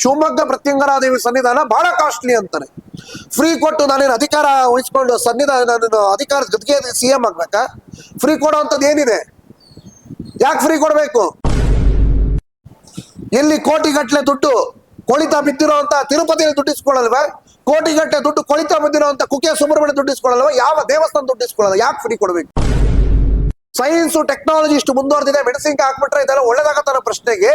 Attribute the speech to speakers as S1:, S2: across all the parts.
S1: ಶಿವಮೊಗ್ಗ ಪ್ರತ್ಯಂಗರಾದೇವಿ ಸನ್ನಿಧಾನ ಬಹಳ ಕಾಸ್ಟ್ಲಿ ಅಂತಾರೆ. ಫ್ರೀ ಕೊಟ್ಟು ನಾನೇನು ಅಧಿಕಾರ ವಹಿಸ್ಕೊಂಡು ಸನ್ನಿಧಾನ ನಾನು ಅಧಿಕಾರ ಗದ್ಗೆ ಸಿ ಎಂ ಆಗ್ಬೇಕಾ? ಫ್ರೀ ಕೊಡೋವಂಥದ್ದು ಏನಿದೆ? ಯಾಕೆ ಫ್ರೀ ಕೊಡಬೇಕು? ಎಲ್ಲಿ ಕೋಟಿಗಟ್ಟಲೆ ದುಡ್ಡು ಕೊಳಿತಾ ಬಿದ್ದಿರೋಂಥ ತಿರುಪತಿಯಲ್ಲಿ ದುಡ್ಡಿಸ್ಕೊಳ್ಳಲ್ವಾ ಕೋಟಿಗಟ್ಟಲೆ ದುಡ್ಡು ಕೊಳಿತಾ ಬಿದ್ದಿರೋಂಥ ಕುಕ್ಕೆ ಸುಬ್ರಹ್ಮಣ್ಯ ದುಡ್ಡಿಸ್ಕೊಳ್ಳಲ್ವ ಯಾವ ದೇವಸ್ಥಾನ ದುಡ್ಡಿಸ್ಕೊಳ್ಳಲ್ಲ ಯಾಕೆ ಫ್ರೀ ಕೊಡಬೇಕು? ಸೈನ್ಸ್ ಟೆಕ್ನಾಲಜಿ ಇಷ್ಟು ಮುಂದುವರೆದಿದೆ ಮೆಡಿಸಿನ್ ಹಾಕ್ಬಿಟ್ರೆ ಇದೆಲ್ಲ ಒಳ್ಳೇದಾಗತ್ತಾರ ಪ್ರಶ್ನೆಗೆ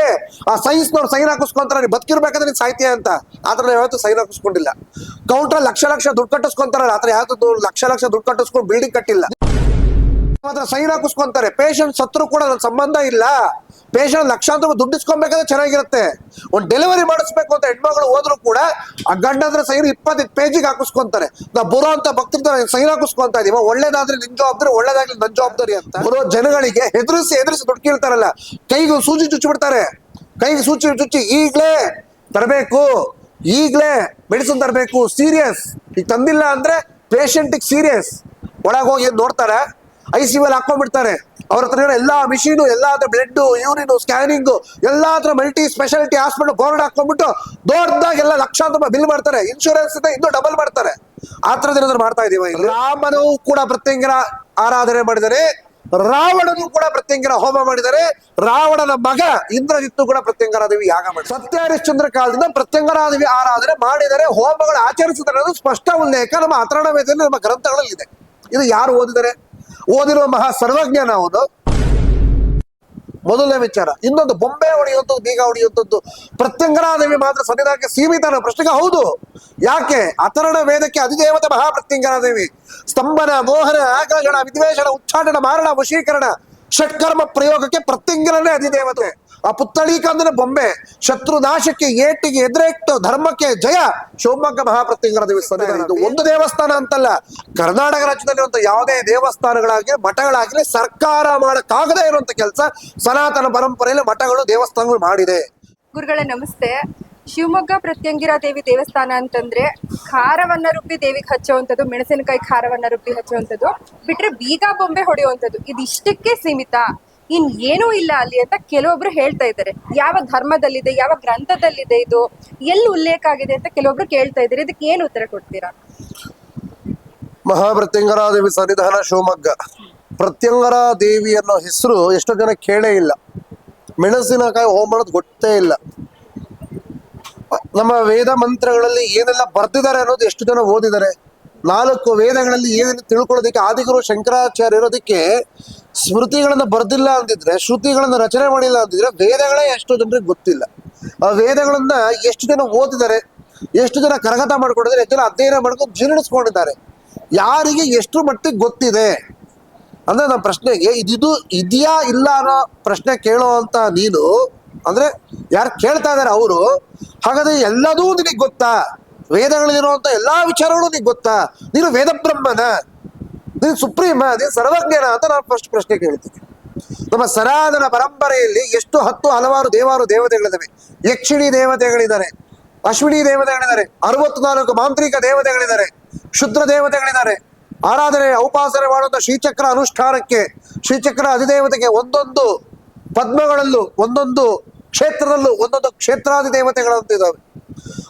S1: ಆ ಸೈನ್ಸ್ ನವ್ರು ಸೈನ್ ಹಾಕಿಸ್ಕೊಂತಾರೆ, ನೀವು ಬದುಕಿರ್ಬೇಕಾದ್ರೆ ನೀನ್ ಸಾಹಿತ್ಯ ಅಂತ. ಆದ್ರೆ ಯಾವತ್ತು ಸೈನ್ ಹಾಕಿಸ್ಕೊಂಡಿಲ್ಲ. ಕೌಂಟರ್ ಲಕ್ಷ ಲಕ್ಷ ದುಡ್ಡು ಕಟ್ಟಿಸ್ಕೊಂತಾರಲ್ಲ ಆತರ ಯಾವತ್ತೂ ಲಕ್ಷ ಲಕ್ಷ ದುಡ್ಡು ಕಟ್ಟಿಸ್ಕೊಂಡು ಬಿಲ್ಡಿಂಗ್ ಕಟ್ಟಿಲ್ಲ. ಮಾತ್ರ ಸೈನ್ ಹಾಕಿಸ್ಕೊಂತಾರೆ. ಪೇಷಂಟ್ ಸತ್ರು ಕೂಡ ನನ್ನ ಸಂಬಂಧ ಇಲ್ಲ. ಪೇಷಂಟ್ ಲಕ್ಷಾಂತರ ದುಡ್ಡು ಇಸ್ಕೊಬೇಕಾದ್ರೆ ಚೆನ್ನಾಗಿರುತ್ತೆ. ಒಂದು ಡೆಲಿವರಿ ಮಾಡಿಸ್ಬೇಕು ಅಂತ ಹೆಣ್ಮಗಳು ಹೋದ್ರು ಕೂಡ ಆ ಗಂಡಂದ್ರ ಸೈನ್ ಇಪ್ಪತ್ತೈದು ಪೇಜಿಗೆ ಹಾಕಿಸ್ಕೊಂತಾರೆ. ನಾ ಬರೋ ಅಂತ ಭಕ್ತರ ಸೈನ್ ಹಾಕಿಸ್ಕೊಂತ ಇದೀವ ಒಳ್ಳೇದಾದ್ರೆ ನಿನ್ ಜವಾಬ್ದಾರಿ, ಒಳ್ಳೇದಾಗ್ಲಿ ನನ್ ಜವಾಬ್ದಾರಿ ಅಂತ. ಬರೋ ಜನಗಳಿಗೆ ಹೆದರಿಸಿ ಹೆದರಿಸಿ ದುಡ್ಕಿರ್ತಾರಲ್ಲ ಕೈಗೆ ಸೂಜಿ ಚುಚ್ಚಿಬಿಡ್ತಾರೆ. ಕೈಗೆ ಸೂಚಿ ಚುಚ್ಚಿ ಈಗ್ಲೇ ತರಬೇಕು. ಈಗ್ಲೇ ಮೆಡಿಸಿನ್ ತರಬೇಕು. ಸೀರಿಯಸ್. ಈಗ ತಂದಿಲ್ಲ ಅಂದ್ರೆ ಪೇಷಂಟಿಗೆ ಸೀರಿಯಸ್. ಒಳಗೆ ಹೋಗಿ ನೋಡ್ತಾರೆ? ಐ ಸಿ ಅಲ್ಲಿ ಹಾಕೊಂಡ್ಬಿಡ್ತಾರೆ ಅವ್ರ ಹತ್ರ ಇರೋ ಎಲ್ಲಾ ಮಿಷಿನು ಎಲ್ಲಾ ಹತ್ರ ಬ್ಲಡ್ ಯೂರಿನ್ ಸ್ಕ್ಯಾನಿಂಗ್ ಎಲ್ಲಾ ಹತ್ರ ಮಲ್ಟಿ ಸ್ಪೆಷಾಲಿಟಿ ಹಾಸ್ಪಿಟಲ್ ಬೋರ್ಡ್ ಹಾಕೊಂಡ್ಬಿಟ್ಟು ದೊಡ್ಡದಾಗ ಎಲ್ಲ ಲಕ್ಷಾಂತರ ರೂಪಾಯಿ ಬಿಲ್ ಮಾಡ್ತಾರೆ. ಇನ್ಶೂರೆನ್ಸ್ ಇಂದ ಇನ್ನೂ ಡಬಲ್ ಮಾಡ್ತಾರೆ. ಆ ಥರದ್ದು ಮಾಡ್ತಾ ಇದೀವ ರಾಮನೂ ಕೂಡ ಪ್ರತ್ಯಂಗರ ಆರಾಧನೆ ಮಾಡಿದರೆ ರಾವಣನು ಕೂಡ ಪ್ರತ್ಯಂಗರ ಹೋಮ ಮಾಡಿದರೆ ರಾವಣನ ಮಗ ಇಂದ್ರಜಿತ್ತು ಕೂಡ ಪ್ರತ್ಯಂಗರಾದೇವಿ ಯಾಗ ಮಾಡಿ ಸತ್ಯ ಹರಿಶ್ಚಂದ್ರ ಕಾಲದಿಂದ ಪ್ರತ್ಯಂಗರಾದೇವಿ ಆರಾಧನೆ ಮಾಡಿದರೆ ಹೋಮಗಳು ಅನ್ನೋದು ಸ್ಪಷ್ಟ ಉಲ್ಲೇಖ. ನಮ್ಮ ಅಥರ್ಣ ನಮ್ಮ ಗ್ರಂಥಗಳಲ್ಲಿ ಇದೆ. ಇದು ಯಾರು ಓದಿದರೆ ಓದಿರುವ ಮಹಾ ಸರ್ವಜ್ಞ ನಾವು ಮೊದಲನೇ ವಿಚಾರ, ಇನ್ನೊಂದು ಬೊಂಬೆ ಹೊಡೆಯುವಂಥದ್ದು, ಬೀಗ ಹೊಡೆಯುವಂಥದ್ದು ಪ್ರತ್ಯಂಗನಾದೇವಿ ಮಾತ್ರ ಸನ್ನಿಧಾನಕ್ಕೆ ಸೀಮಿತ ಅನ್ನೋ ಪ್ರಶ್ನೆಗೆ ಹೌದು. ಯಾಕೆ? ಅತರಣ ವೇದಕ್ಕೆ ಅಧಿದೇವತೆ ಮಹಾ ಪ್ರತ್ಯಂಗನಾದೇವಿ ಸ್ತಂಭನ ಮೋಹನ ಆಕರ್ಷಣ ವಿದ್ವೇಷಣ ಉಚ್ಚಾಟನ, ಮಾರಣ, ವಶೀಕರಣ, ಷಟ್ಕರ್ಮ ಪ್ರಯೋಗಕ್ಕೆ ಪ್ರತ್ಯಂಗನೇ ಅಧಿದೇವತೆ. ಆ ಪುತ್ತಳೀಕ ಅಂದ್ರೆ ಬೊಂಬೆ ಶತ್ರು ನಾಶಕ್ಕೆ ಏಟಿಗೆ ಎದುರೆಟ್ಟು ಧರ್ಮಕ್ಕೆ ಜಯ ಶಿವಮೊಗ್ಗ ಮಹಾಪ್ರತ್ಯಂಗರ ದೇವಸ್ಥಾನ ಇದು ಒಂದು ದೇವಸ್ಥಾನ ಅಂತಲ್ಲ ಕರ್ನಾಟಕ ರಾಜ್ಯದಲ್ಲಿರುವಂತ ಯಾವುದೇ ದೇವಸ್ಥಾನಗಳಾಗಲಿ ಮಠಗಳಾಗಲಿ ಸರ್ಕಾರ ಮಾಡಕ್ಕಾಗದೇ ಇರುವಂತ ಕೆಲಸ ಸನಾತನ ಪರಂಪರೆಯಲ್ಲಿ ಮಠಗಳು ದೇವಸ್ಥಾನಗಳು ಮಾಡಿದೆ.
S2: ಗುರುಗಳೇ ನಮಸ್ತೆ. ಶಿವಮೊಗ್ಗ ಪ್ರತ್ಯಂಗಿರಾ ದೇವಿ ದೇವಸ್ಥಾನ ಅಂತಂದ್ರೆ ಖಾರವನ್ನ ರುಬ್ಬಿ ದೇವಿಗೆ ಹಚ್ಚುವಂಥದ್ದು ಮೆಣಸಿನಕಾಯಿ ಖಾರವನ್ನ ರುಬ್ಬಿ ಹಚ್ಚುವಂಥದ್ದು ಬಿಟ್ರೆ ಬೀಗ ಬೊಂಬೆ ಹೊಡೆಯುವಂಥದ್ದು ಇದಿಷ್ಟಕ್ಕೆ ಸೀಮಿತ. ಇನ್ ಏನೂ ಇಲ್ಲ ಅಲ್ಲಿ ಅಂತ ಕೆಲವೊಬ್ರು ಹೇಳ್ತಾ ಇದ್ದಾರೆ. ಯಾವ ಧರ್ಮದಲ್ಲಿದೆ, ಯಾವ ಗ್ರಂಥದಲ್ಲಿದೆ ಇದು? ಎಲ್ಲಿ ಉಲ್ಲೇಖ ಆಗಿದೆ ಅಂತ ಕೆಲವೊಬ್ರು ಕೇಳ್ತಾ ಇದ್ದಾರೆ. ಇದಕ್ಕೆ ಏನು ಉತ್ತರ ಕೊಡ್ತೀರಾ?
S1: ಮಹಾಪ್ರತ್ಯಂಗರ ದೇವಿ ಸನ್ನಿಧಾನ ಶಿವಮೊಗ್ಗ. ಪ್ರತ್ಯಂಗರ ದೇವಿ ಅನ್ನೋ ಹೆಸರು ಎಷ್ಟೋ ಜನ ಕೇಳೇ ಇಲ್ಲ. ಮೆಣಸಿನಕಾಯಿ ಹೋಮ ಮಾಡೋದು ಗೊತ್ತೇ ಇಲ್ಲ. ನಮ್ಮ ವೇದ ಮಂತ್ರಗಳಲ್ಲಿ ಏನೆಲ್ಲ ಬರ್ತಿದ್ದಾರೆ ಅನ್ನೋದು ಎಷ್ಟು ಜನ ಓದಿದ್ದಾರೆ. ನಾಲ್ಕು ವೇದಗಳಲ್ಲಿ ಏನೇನು ತಿಳ್ಕೊಳ್ಳೋದಕ್ಕೆ, ಆದಿಗುರು ಶಂಕರಾಚಾರ್ಯ ಇರೋದಕ್ಕೆ ಸ್ಮೃತಿಗಳನ್ನ ಬರ್ದಿಲ್ಲ ಅಂದಿದ್ರೆ, ಶ್ರುತಿಗಳನ್ನ ರಚನೆ ಮಾಡಿಲ್ಲ ಅಂತಿದ್ರೆ ವೇದಗಳೇ ಎಷ್ಟೋ ಜನರಿಗೆ ಗೊತ್ತಿಲ್ಲ. ಆ ವೇದಗಳನ್ನ ಎಷ್ಟು ಜನ ಓದಿದ್ದಾರೆ, ಎಷ್ಟು ಜನ ಕರಗತ ಮಾಡ್ಕೊಂಡಿದ್ದಾರೆ, ಎಷ್ಟು ಜನ ಅಧ್ಯಯನ ಮಾಡ್ಕೊಂಡು ಜೀರ್ಣಿಸ್ಕೊಂಡಿದ್ದಾರೆ, ಯಾರಿಗೆ ಎಷ್ಟು ಮಟ್ಟಿಗೆ ಗೊತ್ತಿದೆ? ಅಂದ್ರೆ ನಮ್ಮ ಪ್ರಶ್ನೆಗೆ, ಇದಿದು ಇದೆಯಾ ಇಲ್ಲ ಅನ್ನೋ ಪ್ರಶ್ನೆ ಕೇಳೋ ಅಂತ ನೀನು, ಅಂದ್ರೆ ಯಾರು ಕೇಳ್ತಾ ಇದಾರೆ ಅವರು, ಹಾಗಾದ್ರೆ ಎಲ್ಲದೂ ನಿನಗೆ ಗೊತ್ತಾ? ವೇದಗಳಲ್ಲಿರುವಂತ ಎಲ್ಲಾ ವಿಚಾರಗಳು ನಿನಗೆ ಗೊತ್ತಾ? ನೀನು ವೇದ ಬ್ರಹ್ಮನ ನೀನು ಸುಪ್ರೀಮ ಅದೇ ಸರ್ವಜ್ಞನ ಅಂತ ನಾನು ಫಸ್ಟ್ ಪ್ರಶ್ನೆ ಕೇಳ್ತೀನಿ. ನಮ್ಮ ಸನಾತನ ಪರಂಪರೆಯಲ್ಲಿ ಎಷ್ಟು ಹತ್ತು ಹಲವಾರು ದೇವಾರು ದೇವತೆಗಳಿದ್ದಾವೆ ಯಕ್ಷಿಣಿ ದೇವತೆಗಳಿದ್ದಾರೆ, ಅಶ್ವಿನಿ ದೇವತೆಗಳಿದ್ದಾರೆ, ಅರವತ್ನಾಲ್ಕು ಮಾಂತ್ರಿಕ ದೇವತೆಗಳಿದ್ದಾರೆ, ಶುದ್ರ ದೇವತೆಗಳಿದ್ದಾರೆ. ಆರಾಧನೆ, ಉಪಾಸನೆ ಮಾಡುವಂತ ಶ್ರೀಚಕ್ರ ಅನುಷ್ಠಾನಕ್ಕೆ, ಶ್ರೀಚಕ್ರ ಅಧಿದೇವತೆಗೆ ಒಂದೊಂದು ಪದ್ಮಗಳಲ್ಲೂ, ಒಂದೊಂದು ಕ್ಷೇತ್ರದಲ್ಲೂ, ಒಂದೊಂದು ಕ್ಷೇತ್ರಾದಿ ದೇವತೆಗಳಂತಿದ್ದಾವೆ.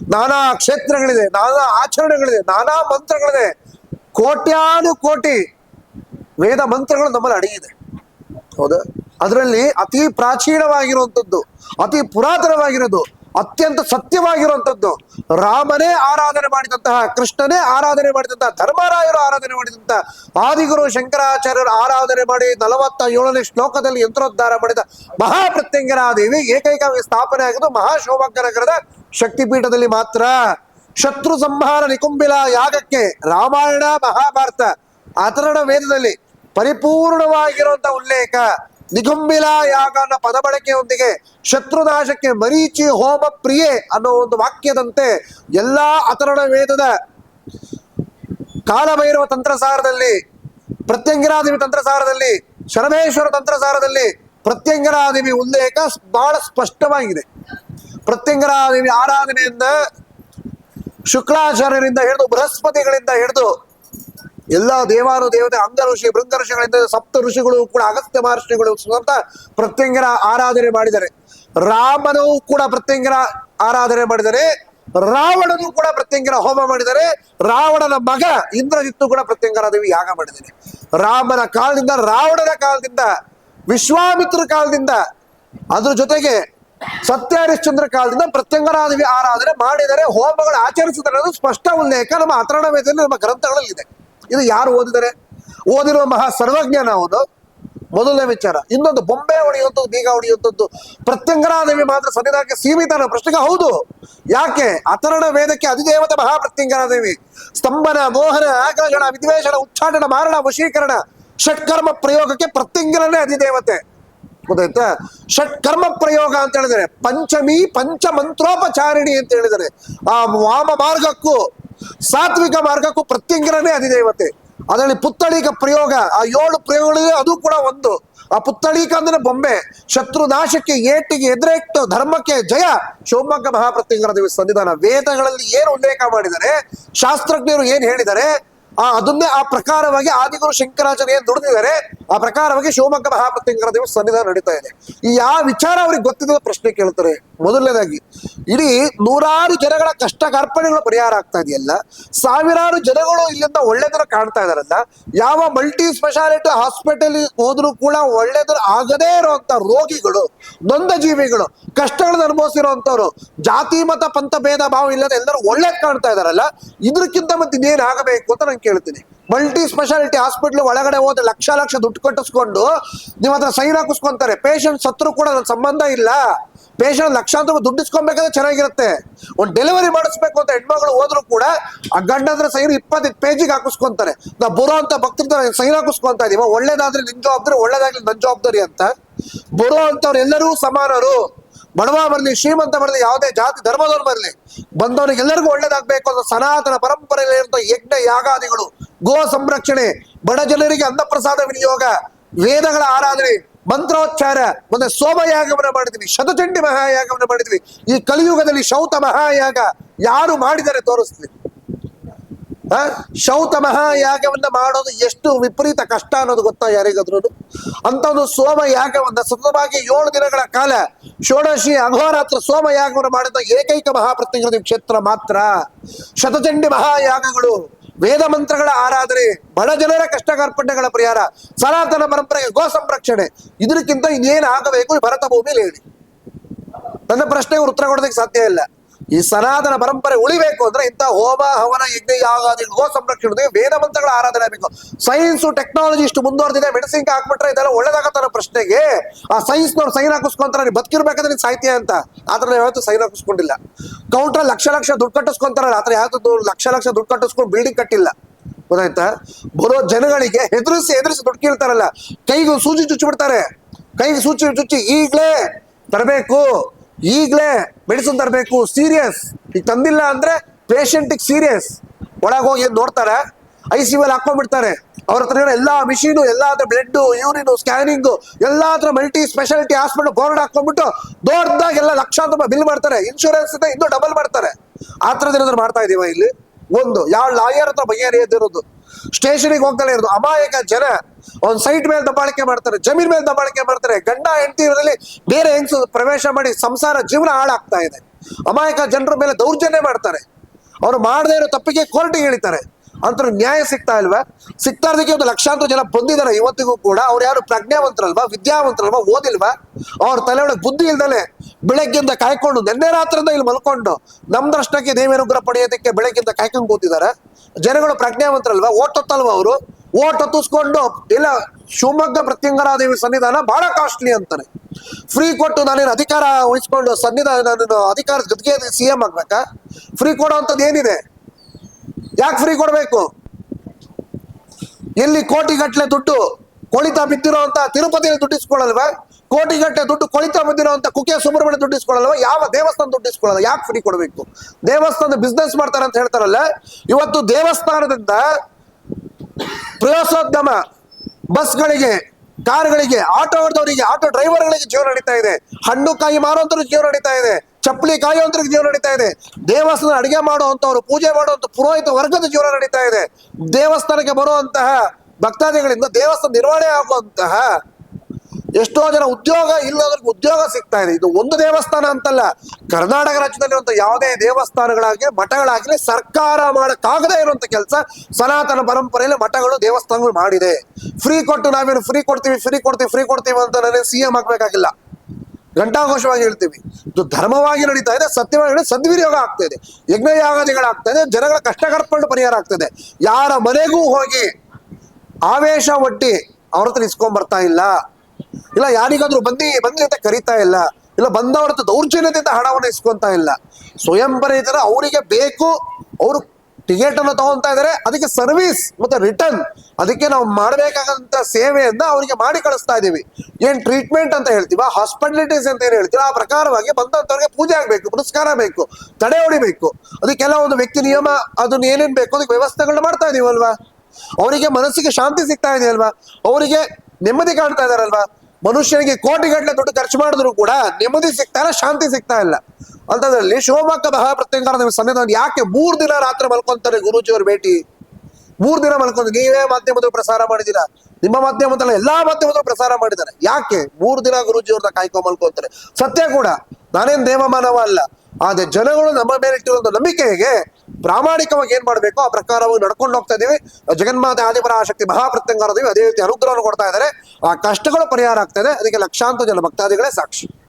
S1: ನಾನಾ ಕ್ಷೇತ್ರಗಳಿದೆ, ನಾನಾ ಆಚರಣೆಗಳಿದೆ, ನಾನಾ ಮಂತ್ರಗಳಿದೆ. ಕೋಟ್ಯಾನು ಕೋಟಿ ವೇದ ಮಂತ್ರಗಳು ನಮ್ಮಲ್ಲಿ ಅಡಗಿದೆ. ಹೌದಾ? ಅದರಲ್ಲಿ ಅತಿ ಪ್ರಾಚೀನವಾಗಿರುವಂಥದ್ದು, ಅತಿ ಪುರಾತನವಾಗಿರೋದು, ಅತ್ಯಂತ ಸತ್ಯವಾಗಿರುವಂಥದ್ದು, ರಾಮನೇ ಆರಾಧನೆ ಮಾಡಿದಂತಹ, ಕೃಷ್ಣನೇ ಆರಾಧನೆ ಮಾಡಿದಂತಹ, ಧರ್ಮರಾಯರು ಆರಾಧನೆ ಮಾಡಿದಂತಹ, ಆದಿಗುರು ಶಂಕರಾಚಾರ್ಯರು ಆರಾಧನೆ ಮಾಡಿ ನಲವತ್ತ ಏಳನೇ ಶ್ಲೋಕದಲ್ಲಿ ಯಂತ್ರೋದ್ಧಾರ ಮಾಡಿದ ಮಹಾಪ್ರತ್ಯಂಗರಾದೇವಿ ಏಕೈಕ ಸ್ಥಾಪನೆ ಆಗಿದ್ದು ಮಹಾಶೋಭಕ್ಕ ನಗರದ ಶಕ್ತಿಪೀಠದಲ್ಲಿ ಮಾತ್ರ. ಶತ್ರು ಸಂಹಾರ ನಿಕುಂಬಿಲ ಯಾಗಕ್ಕೆ ರಾಮಾಯಣ, ಮಹಾಭಾರತ ಅತರಣ ವೇದದಲ್ಲಿ ಪರಿಪೂರ್ಣವಾಗಿರುವಂತ ಉಲ್ಲೇಖ ನಿಗುಂಬಿಲ ಯಾಗ ಅನ್ನೋ ಪದ ಬಳಕೆಯೊಂದಿಗೆ ಶತ್ರುನಾಶಕ್ಕೆ ಮರೀಚಿ ಹೋಮ ಪ್ರಿಯೆ ಅನ್ನೋ ಒಂದು ವಾಕ್ಯದಂತೆ ಎಲ್ಲಾ ಅತರಣ ವೇದದ ಕಾಲಭೈರವ ತಂತ್ರಸಾರದಲ್ಲಿ, ಪ್ರತ್ಯಂಗಿರಾದೇವಿ ತಂತ್ರಸಾರದಲ್ಲಿ, ಶರಮೇಶ್ವರ ತಂತ್ರಸಾರದಲ್ಲಿ ಪ್ರತ್ಯಂಗರಾದೇವಿ ಉಲ್ಲೇಖ ಬಹಳ ಸ್ಪಷ್ಟವಾಗಿದೆ. ಪ್ರತ್ಯಂಗರಾದೇವಿ ಆರಾಧನೆಯನ್ನ ಶುಕ್ಲಾಚಾರ್ಯರಿಂದ ಹಿಡಿದು ಬೃಹಸ್ಪತಿಗಳಿಂದ ಹಿಡಿದು ಎಲ್ಲ ದೇವಾನು ದೇವತೆ ಅಂಗ ಋಷಿ ಬೃಂಗ ಋಷಿಗಳಿಂದ ಸಪ್ತ ಋಷಿಗಳು ಕೂಡ ಅಗಸ್ತ್ಯ ಮಹರ್ಷಿಗಳು ಸ್ವತಃ ಪ್ರತ್ಯಂಗರ ಆರಾಧನೆ ಮಾಡಿದರೆ, ರಾಮನೂ ಕೂಡ ಪ್ರತ್ಯಂಗರ ಆರಾಧನೆ ಮಾಡಿದರೆ, ರಾವಣನು ಕೂಡ ಪ್ರತ್ಯಂಗರ ಹೋಮ ಮಾಡಿದರೆ, ರಾವಣನ ಮಗ ಇಂದ್ರಜಿತ್ತು ಕೂಡ ಪ್ರತ್ಯಂಗರ ದೇವಿ ಯಾಗ ಮಾಡಿದ್ದಾನೆ ರಾಮನ ಕಾಲದಿಂದ, ರಾವಣನ ಕಾಲದಿಂದ, ವಿಶ್ವಾಮಿತ್ರ ಕಾಲದಿಂದ ಅದ್ರ ಜೊತೆಗೆ ಸತ್ಯಹರಿಶ್ಚಂದ್ರ ಕಾಲದಿಂದ ಪ್ರತ್ಯಂಗರಾದ ಆರಾಧನೆ ಮಾಡಿದರೆ ಹೋಮಗಳು ಆಚರಿಸಿದರೆ ಅನ್ನೋದು ಸ್ಪಷ್ಟ ಉಲ್ಲೇಖ. ನಮ್ಮ ಅತರಣ ವೇದದಲ್ಲಿ ನಮ್ಮ ಗ್ರಂಥಗಳಲ್ಲಿ ಇದೆ. ಇದು ಯಾರು ಓದಿದರೆ? ಓದಿರುವ ಮಹಾ ಸರ್ವಜ್ಞ ನಾವು ಮೊದಲನೇ ವಿಚಾರ. ಇನ್ನೊಂದು ಬೊಂಬೆ ಹೊಡೆಯುವಂಥದ್ದು, ಬೀಗ ಹೊಡೆಯುವಂಥದ್ದು. ಪ್ರತ್ಯಂಗರಾದೇವಿ ಮಾತ್ರ ಸನ್ನಿಧಾನಕ್ಕೆ ಸೀಮಿತ ಅನ್ನೋ ಪ್ರಶ್ನೆಗೆ ಹೌದು. ಯಾಕೆ? ಅತರಣ ವೇದಕ್ಕೆ ಅಧಿದೇವತೆ ಮಹಾಪ್ರತ್ಯಂಗರಾದೇವಿ ಸ್ತಂಭನ, ಮೋಹನ, ಆಕರ್ಷಣ, ವಿದ್ವೇಷಣ, ಉಚ್ಚಾಟನ, ಮಾರಣ, ವಶೀಕರಣ, ಷಟ್ಕರ್ಮ ಪ್ರಯೋಗಕ್ಕೆ ಪ್ರತ್ಯಂಗರನೇ ಅಧಿದೇವತೆ. ಗೊತ್ತಾಯ್ತಾ? ಷಟ್ಕರ್ಮ ಪ್ರಯೋಗ ಅಂತ ಹೇಳಿದರೆ ಪಂಚಮಿ ಪಂಚ ಮಂತ್ರೋಪಚಾರಿಣಿ ಅಂತ ಹೇಳಿದರೆ ಆ ವಾಮ ಮಾರ್ಗಕ್ಕೂ, ಸಾತ್ವಿಕ ಮಾರ್ಗಕ್ಕೂ ಪ್ರತ್ಯಂಗರನೇ ಅಧಿದೇವತೆ ಅದರಲ್ಲಿ ಪುತ್ತಳಿಕ ಪ್ರಯೋಗ, ಆ ಏಳು ಪ್ರಯೋಗಗಳಿದೆ ಅದು ಕೂಡ ಒಂದು. ಆ ಪುತ್ತಳಿಕ ಅಂದ್ರೆ ಬೊಂಬೆ. ಶತ್ರು ನಾಶಕ್ಕೆ, ಏಟಿಗೆ, ಎದುರೆಟ್ಟು, ಧರ್ಮಕ್ಕೆ ಜಯ. ಶಿವಮೊಗ್ಗ ಮಹಾಪ್ರತ್ಯಂಗರ ದೇವಿ ಸನ್ನಿಧಾನ ವೇದಗಳಲ್ಲಿ ಏನು ಉಲ್ಲೇಖ ಮಾಡಿದರೆ ಶಾಸ್ತ್ರಜ್ಞರು ಏನ್ ಹೇಳಿದ್ದಾರೆ? ಆ ಅದನ್ನೇ ಆ ಪ್ರಕಾರವಾಗಿ ಆದಿಗುರು ಶಂಕರಾಚಾರ್ಯ ಏನ್ ದುಡಿದಿದ್ದಾರೆ? ಆ ಪ್ರಕಾರವಾಗಿ ಶಿವಮೊಗ್ಗ ಮಹಾಪ್ರತ್ಯಂಗರ ದೇವ ಸನ್ನಿಧಾನ ನಡೀತಾ ಇದೆ. ಈ ಯಾವ ವಿಚಾರ ಅವ್ರಿಗೆ ಗೊತ್ತಿದ್ದ ಪ್ರಶ್ನೆ ಕೇಳ್ತಾರೆ. ಮೊದಲನೇದಾಗಿ, ಇಡೀ ನೂರಾರು ಜನಗಳ ಕಷ್ಟ ಕಾರ್ಪಣ್ಯಗಳು ಪರಿಹಾರ ಆಗ್ತಾ ಇದೆಯಲ್ಲ? ಸಾವಿರಾರು ಜನಗಳು ಇಲ್ಲಿಂದ ಒಳ್ಳೆದರ ಕಾಣ್ತಾ ಇದಾರಲ್ಲ ಯಾವ ಮಲ್ಟಿ ಸ್ಪೆಷಾಲಿಟಿ ಹಾಸ್ಪಿಟಲ್ ಹೋದ್ರು ಕೂಡ ಒಳ್ಳೆದರ ಆಗದೇ ಇರುವಂತ ರೋಗಿಗಳು ನೊಂದ ಜೀವಿಗಳು ಕಷ್ಟಗಳನ್ನ ಅನುಭವಿಸಿರುವಂತವ್ರು, ಜಾತಿ, ಮತ, ಪಂಥ, ಭೇದ, ಭಾವ ಇಲ್ಲದೆ ಎಲ್ಲರೂ ಒಳ್ಳೇದ್ ಕಾಣ್ತಾ ಇದಾರಲ್ಲ ಇದಕ್ಕಿಂತ ಮತ್ತೆ ಇನ್ನೇನ್ ಆಗಬೇಕು ಅಂತ ನಾನು ಕೇಳ್ತೀನಿ. ಮಲ್ಟಿ ಸ್ಪೆಷಾಲಿಟಿ ಹಾಸ್ಪಿಟ್ಲ್ ಒಳಗಡೆ ಹೋದ್ರೆ ಲಕ್ಷ ಲಕ್ಷ ದುಡ್ಡು ಕಟ್ಟಿಸ್ಕೊಂಡು ನಿಮ್ಮ ಅದ್ರ ಸೈನ್ ಹಾಕಿಸ್ಕೊಂತಾರೆ. ಪೇಷಂಟ್ ಸತ್ರು ಕೂಡ ನನ್ನ ಸಂಬಂಧ ಇಲ್ಲ. ಪೇಷಂಟ್ ಲಕ್ಷಾಂತರ ದುಡ್ಡು ಇಸ್ಕೊಬೇಕಾದ್ರೆ ಚೆನ್ನಾಗಿರುತ್ತೆ. ಒಂದು ಡೆಲಿವರಿ ಮಾಡಿಸ್ಬೇಕು ಅಂತ ಹೆಣ್ಮಗಳು ಹೋದ್ರು ಕೂಡ ಆ ಗಂಡ ಹತ್ರ ಸೈನ್ ಇಪ್ಪತ್ತೈದು ಪೇಜಿಗೆ ಹಾಕಿಸ್ಕೊಂತಾರೆ. ನಾ ಬರೋ ಅಂತ ಭಕ್ತರ ಸೈನ್ ಹಾಕಿಸ್ಕೊಂತ ಇದೀವ ಒಳ್ಳೇದಾದ್ರೆ ನಿನ್ ಜವಾಬ್ದಾರಿ, ಒಳ್ಳೇದಾಗ್ಲಿ ನನ್ ಜವಾಬ್ದಾರಿ ಅಂತ. ಬರೋ ಅಂತವ್ರು ಎಲ್ಲರೂ ಸಮಾನರು. ಬಡವ ಬರಲಿ, ಶ್ರೀಮಂತ ಬರಲಿ, ಯಾವುದೇ ಜಾತಿ, ಧರ್ಮದವ್ರು ಬರಲಿ ಬಂದವರಿಗೆ ಎಲ್ಲರಿಗೂ ಅಂತ ಸನಾತನ ಪರಂಪರೆಯಲ್ಲಿ ಇರುವಂತಹ ಯಜ್ಞ ಯಾಗಾದಿಗಳು, ಗೋ ಸಂರಕ್ಷಣೆ, ಬಡ ಜನರಿಗೆ ಅನ್ನಪ್ರಸಾದ ವಿನಿಯೋಗ, ವೇದಗಳ ಆರಾಧನೆ, ಮಂತ್ರೋಚ್ಚಾರ, ಮತ್ತೆ ಸೋಮಯಾಗವನ್ನು ಮಾಡಿದ್ವಿ, ಶತಚಂಡಿ ಮಹಾಯಾಗವನ್ನು ಮಾಡಿದ್ವಿ, ಈ ಕಲಿಯುಗದಲ್ಲಿ ಶೌತ ಮಹಾಯಾಗ ಯಾರು ಮಾಡಿದರೆ ತೋರಿಸ್ತೀವಿ? ಶೌತ ಮಹಾಯಾಗವನ್ನ ಮಾಡೋದು ಎಷ್ಟು ವಿಪರೀತ ಕಷ್ಟ ಅನ್ನೋದು ಗೊತ್ತಾ ಯಾರಿಗಾದ್ರೂ ಅಂತ ಒಂದು ಸೋಮ ಯಾಗವನ್ನ ಸತತವಾಗಿ ಏಳು ದಿನಗಳ ಕಾಲ ಷೋಡಶಿ ಅಘೋರಾತ್ರ ಸೋಮ ಯಾಗವನ್ನು ಮಾಡಿದ ಏಕೈಕ ಮಹಾಪ್ರತ್ಯಂಗ ಕ್ಷೇತ್ರ ಮಾತ್ರ. ಶತಚಂಡಿ ಮಹಾಯಾಗಗಳು, ವೇದ ಮಂತ್ರಗಳ ಆರಾಧನೆ, ಬಡ ಜನರ ಕಷ್ಟ ಪರಿಹಾರ, ಸನಾತನ ಪರಂಪರೆಗೆ ಗೋ ಸಂರಕ್ಷಣೆ, ಇದಕ್ಕಿಂತ ಇನ್ನೇನು ಆಗಬೇಕು ಭರತ ಭೂಮಿಯಲ್ಲಿ ಹೇಳಿ. ನನ್ನ ಪ್ರಶ್ನೆಗೆ ಉತ್ತರ ಕೊಡೋದಕ್ಕೆ ಸಾಧ್ಯ ಇಲ್ಲ. ಈ ಸನಾತನ ಪರಂಪರೆ ಉಳಿಬೇಕು ಅಂದ್ರೆ ಇಂಥ ಹೋಮ, ಹವನ, ಯಜ್ಞ ಯಾಗಾದಿ ಗೋ ಸಂರಕ್ಷಣೆ ವೇದ ಮಂತ್ರಗಳ ಆರಾಧನೆ ಬೇಕು ಸೈನ್ಸ್ ಟೆಕ್ನಾಲಜಿ ಇಷ್ಟು ಮುಂದುವರೆದಿದೆ ಮೆಡಿಸಿನ್ ಹಾಕ್ಬಿಟ್ರೆ ಇದೆಲ್ಲ ಒಳ್ಳೇದಾಗತ್ತಾರ ಪ್ರಶ್ನೆಗೆ ಆ ಸೈನ್ಸ್ ನೋಡಿ ಸೈನ್ ಹಾಕಿಸ್ಕೊಂತಾರೆ ನೀನ್ ಬದುಕಿರ್ಬೇಕಾದ್ರೆ ಸಾಹಿತ್ಯ ಅಂತ. ಆದ್ರೆ ಯಾವತ್ತು ಸೈನ್ ಹಾಕಿಸ್ಕೊಂಡಿಲ್ಲ. ಕೌಂಟರ್ ಲಕ್ಷ ಲಕ್ಷ ದುಡ್ಡು ಕಟ್ಟಿಸ್ಕೊಂತಾರಲ್ಲ ಆತರ ಯಾವ್ದು ಲಕ್ಷ ಲಕ್ಷ ದುಡ್ಡು ಕಟ್ಟಿಸ್ಕೊಂಡು ಬಿಲ್ಡಿಂಗ್ ಕಟ್ಟಿಲ್ಲ. ಗೊತ್ತಾಯ್ತಾ? ಬರೋ ಜನಗಳಿಗೆ ಹೆದರಿಸಿ ಹೆದರಿಸಿ ದುಡ್ಡು ಕೀಳ್ತಾರಲ್ಲ. ಕೈಗೂ ಸೂಚಿ ಚುಚ್ಚಿ ಬಿಡ್ತಾರೆ ಕೈಗೆ ಸೂಚಿ ಚುಚ್ಚಿ ಈಗ್ಲೇ ತರಬೇಕು. ಈಗ್ಲೇ ಮೆಡಿಸಿನ್ ತರಬೇಕು ಸೀರಿಯಸ್ ಈಗ ತಂದಿಲ್ಲ ಅಂದ್ರೆ ಪೇಷಂಟಿಗೆ ಸೀರಿಯಸ್ ಒಳಗೆ ಹೋಗಿ ಏನ್ ನೋಡ್ತಾರೆ? ಐ ಸಿ ಅಲ್ಲಿ ಹಾಕೊಂಡ್ಬಿಡ್ತಾರೆ ಅವ್ರ ಹತ್ರ ಇರೋ ಎಲ್ಲ ಮಿಷಿನು ಎಲ್ಲಾ ಹತ್ರ ಬ್ಲಡ್ ಯೂರಿನ್ ಸ್ಕ್ಯಾನಿಂಗ್ ಎಲ್ಲ ಹತ್ರ ಮಲ್ಟಿ ಸ್ಪೆಷಾಲಿಟಿ ಹಾಸ್ಪಿಟಲ್ ಬೋರ್ಡ್ ಹಾಕೊಂಡ್ಬಿಟ್ಟು ದೊಡ್ಡದಾಗ ಎಲ್ಲ ಲಕ್ಷಾಂತರ ಬಿಲ್ ಮಾಡ್ತಾರೆ. ಇನ್ಶೂರೆನ್ಸ್ ಇಂದ ಇನ್ನೂ ಡಬಲ್ ಮಾಡ್ತಾರೆ. ಆ ಥರದ್ದು ಏನಾದ್ರು ಮಾಡ್ತಾ ಇದೀವ ಇಲ್ಲಿ? ಒಂದು ಯಾವ ಲಾಯರ್ ಹತ್ರ ಬಗೆಹರಿಯದಿರೋದು ಸ್ಟೇಷನಿಗೆ ಹೋಗ್ತಾನೆ ಇರೋದು. ಅಮಾಯಕ ಜನ ಒಂದ್ ಸೈಟ್ ಮೇಲೆ ದಬ್ಬಾಳಿಕೆ ಮಾಡ್ತಾರೆ, ಜಮೀನ್ ಮೇಲೆ ದಬ್ಬಾಳಿಕೆ ಮಾಡ್ತಾರೆ. ಗಂಡ, ಹೆಂಡತಿ ಇರೋದ್ರಲ್ಲಿ ಬೇರೆ ಹೆಂಗ್ಸು ಪ್ರವೇಶ ಮಾಡಿ ಸಂಸಾರ ಜೀವನ ಹಾಳಾಗ್ತಾ ಇದೆ. ಅಮಾಯಕ ಜನರ ಮೇಲೆ ದೌರ್ಜನ್ಯ ಮಾಡ್ತಾರೆ. ಅವ್ರು ಮಾಡದೇ ಇರೋ ತಪ್ಪಿಗೆ ಕೋರ್ಟಿಗೆ ಇಳಿತಾರೆ ಅಂತ ನ್ಯಾಯ ಸಿಗ್ತಾ ಇಲ್ವಾ? ಸಿಗ್ತಾ ಇರೋದಕ್ಕೆ ಒಂದು ಲಕ್ಷಾಂತರ ಜನ ಬಂದಿದ್ದಾರೆ. ಇವತ್ತಿಗೂ ಕೂಡ ಅವ್ರು ಯಾರು ಪ್ರಜ್ಞಾವಂತರಲ್ವಾ? ವಿದ್ಯಾವಂತರಲ್ವಾ? ಓದಿಲ್ವಾ? ಅವ್ರ ತಲೆ ಒಳಗೆ ಬುದ್ಧಿ ಇಲ್ದಲೆ ಬೆಳಗ್ಗೆಯಿಂದ ಕಾಯ್ಕೊಂಡು, ನಿನ್ನೆ ರಾತ್ರಿಯಿಂದ ಇಲ್ಲಿ ಮಲ್ಕೊಂಡು ನಮ್ದಷ್ಟಕ್ಕೆ ದೇವೇನುಗ್ರಹ ಪಡೆಯೋದಕ್ಕೆ ಬೆಳಗ್ಗೆಯಿಂದ ಕಾಯ್ಕೊಂಡು ಕೂತಿದ್ದಾರೆ. ಜನಗಳು ಪ್ರಜ್ಞಾವಂತರಲ್ವಾ? ಓಟ್ ಹೊತ್ತಲ್ವಾ ಅವರು? ಓಟ್ ಹೊತ್ತುಸ್ಕೊಂಡು ಇಲ್ಲ, ಶಿವಮೊಗ್ಗ ಪ್ರತ್ಯಂಗರಾದೇವಿ ಸನ್ನಿಧಾನ ಬಹಳ ಕಾಸ್ಟ್ಲಿ ಅಂತಾನೆ ಫ್ರೀ ಕೊಟ್ಟು ನಾನೇನು ಅಧಿಕಾರ ವಹಿಸ್ಕೊಂಡು ಸನ್ನಿಧಾನ, ನಾನು ಅಧಿಕಾರ ಗದ್ಗೆ ಸಿ ಎಂ ಆಗ್ಬೇಕಾ? ಫ್ರೀ ಕೊಡೋ ಅಂಥದ್ದು ಏನಿದೆ? ಯಾಕೆ ಫ್ರೀ ಕೊಡಬೇಕು. ಎಲ್ಲಿ ಕೋಟಿಗಟ್ಟಲೆ ದುಡ್ಡು ಕೊಳಿತಾ ಬಿದ್ದಿರೋಂತ ತಿರುಪತಿಯಲ್ಲಿ ದುಡ್ಡಿಸ್ಕೊಳ್ಳಲ್ವಾ ಕೋಟಿಗಟ್ಟಲೆ ದುಡ್ಡು ಕೊಳಿತಾ ಬಿದ್ದಿರೋಂತ ಕುಕ್ಕೆ ಸುಬ್ರಹ್ಮಣ್ಯ ದುಡ್ಡಿಸ್ಕೊಳ್ಳಲ್ವ ಯಾವ ದೇವಸ್ಥಾನ ದುಡ್ಡಿಸ್ಕೊಳ್ಳಲ್ಲ ಯಾಕೆ ಫ್ರೀ ಕೊಡಬೇಕು? ದೇವಸ್ಥಾನದ ಬಿಸ್ನೆಸ್ ಮಾಡ್ತಾರೆ ಅಂತ ಹೇಳ್ತಾರಲ್ಲ, ಇವತ್ತು ದೇವಸ್ಥಾನದಿಂದ ಪ್ರವಾಸೋದ್ಯಮ ಬಸ್ಗಳಿಗೆ ಕಾರ್ಗಳಿಗೆ ಆಟೋ ಹೊಡೆದವರಿಗೆ ಆಟೋ ಡ್ರೈವರ್ಗಳಿಗೆ ಜೀವನ ನಡೀತಾ ಇದೆ. ಹಣ್ಣು, ಕಾಯಿ ಮಾರುವಂತವ್ರಿಗೆ ಜೀವನ ನಡೀತಾ ಇದೆ. ಚಪ್ಪಲಿ ಕಾಯುವಂತರಿಗೆ ಜೀವನ ನಡೀತಾ ಇದೆ. ದೇವಸ್ಥಾನ ಅಡಿಗೆ ಮಾಡುವಂತವ್ರು ಪೂಜೆ ಮಾಡುವಂತ ಪುರೋಹಿತ ವರ್ಗದ ಜೀವನ ನಡೀತಾ ಇದೆ. ದೇವಸ್ಥಾನಕ್ಕೆ ಬರುವಂತಹ ಭಕ್ತಾದಿಗಳಿಂದ ದೇವಸ್ಥಾನ ನಿರ್ವಹಣೆ ಆಗುವಂತಹ ಎಷ್ಟೋ ಜನ ಉದ್ಯೋಗ ಇಲ್ಲದ್ರಿಗೆ ಉದ್ಯೋಗ ಸಿಗ್ತಾ ಇದೆ. ಇದು ಒಂದು ದೇವಸ್ಥಾನ ಅಂತಲ್ಲ. ಕರ್ನಾಟಕ ರಾಜ್ಯದಲ್ಲಿರುವಂತ ಯಾವುದೇ ದೇವಸ್ಥಾನಗಳಾಗಲಿ, ಮಠಗಳಾಗಲಿ ಸರ್ಕಾರ ಮಾಡಕ್ಕಾಗದೇ ಇರುವಂತ ಕೆಲಸ ಸನಾತನ ಪರಂಪರೆಯಲ್ಲಿ ಮಠಗಳು, ದೇವಸ್ಥಾನಗಳು ಮಾಡಿದೆ. ಫ್ರೀ ಕೊಟ್ಟು ನಾವೇನು ಫ್ರೀ ಕೊಡ್ತೀವಿ ಫ್ರೀ ಕೊಡ್ತೀವಿ ಫ್ರೀ ಕೊಡ್ತೀವಿ ಅಂತ ನನಗೆ ಸಿ ಎಂ ಆಗ್ಬೇಕಾಗಿಲ್ಲ. ಘಂಟಾಘೋಷವಾಗಿ ಹೇಳ್ತೀವಿ. ಇದು ಧರ್ಮವಾಗಿ ನಡೀತಾ ಇದೆ, ಸತ್ಯವಾಗಿ ನಡೀತಾ- ಸದ್ವಿನಿಯೋಗ ಆಗ್ತಾ ಇದೆ. ಯಜ್ಞಯಾಗಾದಿಗಳಾಗ್ತಾ ಇದೆ ಜನಗಳ ಕಷ್ಟ ಕರ್ಕೊಂಡು ಪರಿಹಾರ ಆಗ್ತದೆ. ಯಾರ ಮನೆಗೂ ಹೋಗಿ ಆವೇಶ ಒಡ್ಡಿ ಅವ್ರ ಹತ್ರ ಇಸ್ಕೊಂಡ್ ಬರ್ತಾ ಇಲ್ಲ ಇಲ್ಲ ಯಾರಿಗಾದ್ರೂ ಬಂದಿ ಬನ್ನಿ ಅಂತ ಕರಿತಾ ಇಲ್ಲ ಇಲ್ಲ ಬಂದವ್ರ ದೌರ್ಜನ್ಯದಿಂದ ಹಣವನ್ನು ಇಸ್ಕೊಂತ ಇಲ್ಲ. ಸ್ವಯಂ ಪ್ರೇರಿತರ ಅವರಿಗೆ ಬೇಕು, ಅವರು ಟಿಕೆಟ್ ಅನ್ನು ತಗೊಂತಾ ಇದಾರೆ ಅದಕ್ಕೆ ಸರ್ವಿಸ್ ಮತ್ತೆ ರಿಟರ್ನ್ ಅದಕ್ಕೆ ನಾವು ಮಾಡಬೇಕಾದಂತ ಸೇವೆಯನ್ನ ಅವರಿಗೆ ಮಾಡಿ ಕಳಿಸ್ತಾ ಇದೀವಿ ಏನ್ ಟ್ರೀಟ್ಮೆಂಟ್ ಅಂತ ಹೇಳ್ತೀವ ಹಾಸ್ಪಿಟಲಿಟೀಸ್ ಅಂತ ಏನ್ ಹೇಳ್ತೀವಿ, ಆ ಪ್ರಕಾರವಾಗಿ ಬಂದಂತವ್ರಿಗೆ ಪೂಜೆ ಆಗ್ಬೇಕು ಪುರಸ್ಕಾರ ಬೇಕು, ತಡೆ ಹೊಡಿಬೇಕು. ಅದಕ್ಕೆಲ್ಲ ಒಂದು ವ್ಯಕ್ತಿ ನಿಯಮ, ಅದನ್ನ ಏನೇನ್ ಬೇಕು ಅದಕ್ಕೆ ವ್ಯವಸ್ಥೆಗಳನ್ನ ಮಾಡ್ತಾ ಇದೀವಲ್ವಾ ಅವರಿಗೆ ಮನಸ್ಸಿಗೆ ಶಾಂತಿ ಸಿಗ್ತಾ ಇದೆ ಅಲ್ವಾ? ಅವರಿಗೆ ನೆಮ್ಮದಿ ಕಾಣ್ತಾ ಇದಾರಲ್ವಾ ಮನುಷ್ಯನಿಗೆ ಕೋಟಿಗಟ್ಟಲೆ ದುಡ್ಡು ಖರ್ಚು ಮಾಡಿದ್ರು ಕೂಡ ನೆಮ್ಮದಿ ಸಿಗ್ತಾ ಇಲ್ಲ, ಶಾಂತಿ ಸಿಗ್ತಾ ಇಲ್ಲ. ಅಂತದ್ರಲ್ಲಿ ಶಿವಮೊಗ್ಗ ಮಹಾಪ್ರತ್ಯಂಕಾರ ನಿಮ್ಗೆ ಸನ್ನಿಧಾನ ಯಾಕೆ ಮೂರ್ ದಿನ ರಾತ್ರಿ ಮಲ್ಕೊಂತಾರೆ ಗುರುಜಿಯವ್ರ ಭೇಟಿ? ಮೂರ್ ದಿನ ಮಲ್ಕೊಂತ ನೀವೇ ಮಾಧ್ಯಮದಲ್ಲಿ ಪ್ರಸಾರ ಮಾಡಿದ್ದೀರಾ ನಿಮ್ಮ ಮಾಧ್ಯಮದಲ್ಲ ಎಲ್ಲಾ ಮಾಧ್ಯಮದಲ್ಲೂ ಪ್ರಸಾರ ಮಾಡಿದ್ದಾರೆ. ಯಾಕೆ? ಮೂರ್ ದಿನ ಗುರುಜಿಯವ್ರನ್ನ ಕಾಯ್ಕೊಂಡ್ ಮಲ್ಕೊಂತಾರೆ. ಸತ್ಯ ಕೂಡ. ನಾನೇನ್ ದೇವಮಾನವ ಅಲ್ಲ. ಆದ್ರೆ ಜನಗಳು ನಮ್ಮ ಮೇಲೆ ಇಟ್ಟಿರುವಂತ ನಂಬಿಕೆಗೆ ಪ್ರಾಮಾಣಿಕವಾಗಿ ಏನ್ ಮಾಡ್ಬೇಕು? ಆ ಪ್ರಕಾರವಾಗಿ ನಡ್ಕೊಂಡು ಹೋಗ್ತಾ ಇದೀವಿ. ಜಗನ್ಮಾತೆ ಆದಿಪರಾಶಕ್ತಿ ಮಹಾಪ್ರತ್ಯಂಗಾರ ದೇವಿ ಅದೇ ರೀತಿ ಅನುಗ್ರಹವನ್ನು ಕೊಡ್ತಾ ಇದ್ದಾರೆ. ಆ ಕಷ್ಟಗಳು ಪರಿಹಾರ ಆಗ್ತಾ ಇದೆ. ಅದಕ್ಕೆ ಲಕ್ಷಾಂತರ ಜನ ಭಕ್ತಾದಿಗಳೇ ಸಾಕ್ಷಿ.